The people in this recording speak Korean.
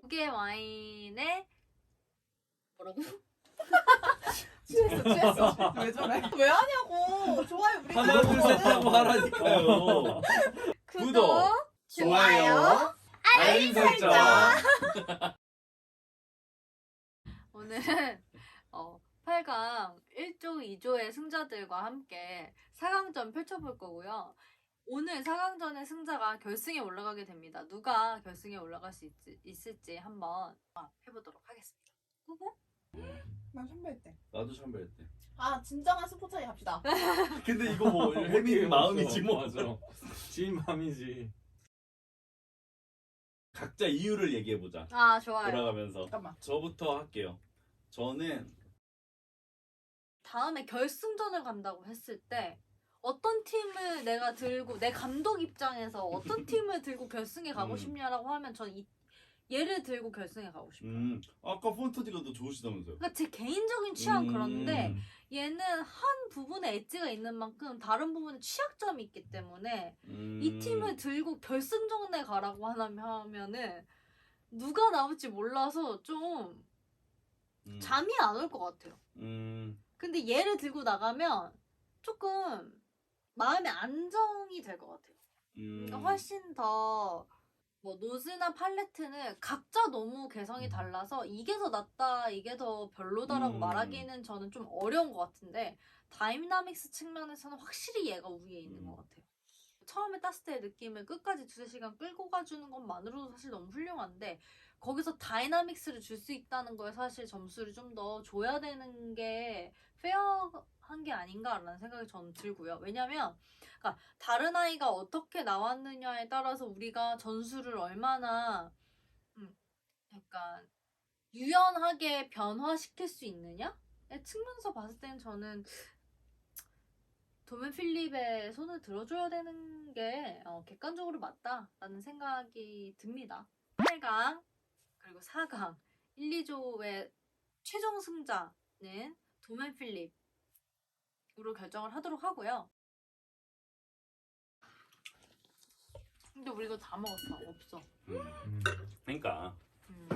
두 개 와인에 뭐라고? 취했어 취했어 왜 저래? 왜 하냐고 좋아요 우리 하나 둘셋 하고 하라니까요. 구독, 좋아요, 알림 설정. 오늘은 어, 8강 1조, 2조의 승자들과 함께 4강전 펼쳐볼 거고요. 오늘 4강전의 승자가 결승에 올라가게 됩니다. 누가 결승에 올라갈 수 있, 을지 한번 해보도록 하겠습니다. 꾸꾸? 난 선배일 때. 나도 참배할 때. 아 진정한 스포츠에 갑시다. 근데 이거 뭐 혜민 마음이지 뭐. 맞아. 지인 마음이지. 각자 이유를 얘기해 보자. 아 좋아요. 돌아가면서 잠깐만. 저부터 할게요. 저는 다음에 결승전을 간다고 했을 때 어떤 팀을 내가 들고 내 감독 입장에서 어떤 팀을 들고 결승에 가고 음. 싶냐라고 하면 전 이, 얘를 들고 결승에 가고 싶어요. 음 아까 폰터지가 더 좋으시다면서요. 그러니까 제 개인적인 취향 음, 그런데 얘는 한 부분에 엣지가 있는 만큼 다른 부분에 취약점이 있기 때문에 음, 이 팀을 들고 결승전에 가라고 하면은 누가 나올지 몰라서 좀 음, 잠이 안 올 것 같아요. 음, 근데 얘를 들고 나가면 조금 마음의 안정이 될 것 같아요. 음, 그러니까 훨씬 더 뭐 노즈나 팔레트는 각자 너무 개성이 달라서 이게 더 낫다, 이게 더 별로다라고 음. 말하기는 저는 좀 어려운 것 같은데 다이나믹스 측면에서는 확실히 얘가 우위에 있는 음. 것 같아요. 처음에 땄을 때의 느낌을 끝까지 두세 시간 끌고 가주는 것만으로도 사실 너무 훌륭한데 거기서 다이나믹스를 줄 수 있다는 거에 사실 점수를 좀 더 줘야 되는 게 페어한 게 아닌가라는 생각이 저는 들고요. 왜냐면 그러니까 다른 아이가 어떻게 나왔느냐에 따라서 우리가 전술을 얼마나 음, 약간 유연하게 변화시킬 수 있느냐의 측면에서 봤을 때는 저는 도맨 필립의 손을 들어줘야 되는 게 어, 객관적으로 맞다라는 생각이 듭니다. 8강 그리고 4강 1, 2조의 최종 승자는 도맨 필립으로 결정을 하도록 하고요. 근데 우리 이거 다 먹었어. 없어. 음. 그러니까 음.